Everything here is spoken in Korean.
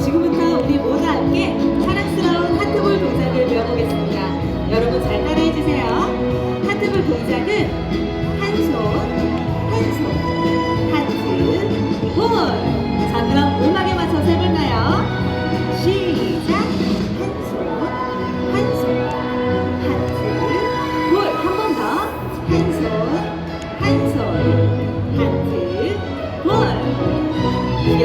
지금부터 우리 모두 함께 사랑스러운 하트볼 동작을 배워보겠습니다. 여러분 잘 따라해주세요. 하트볼 동작은 한 손, 한 손, 하트, 볼. 자, 그럼 음악에 맞춰서 해볼까요? 시작! 한 손, 한 손, 하트, 볼. 한 번 더. 한 손, 한 손, 하트, 볼. 귀엽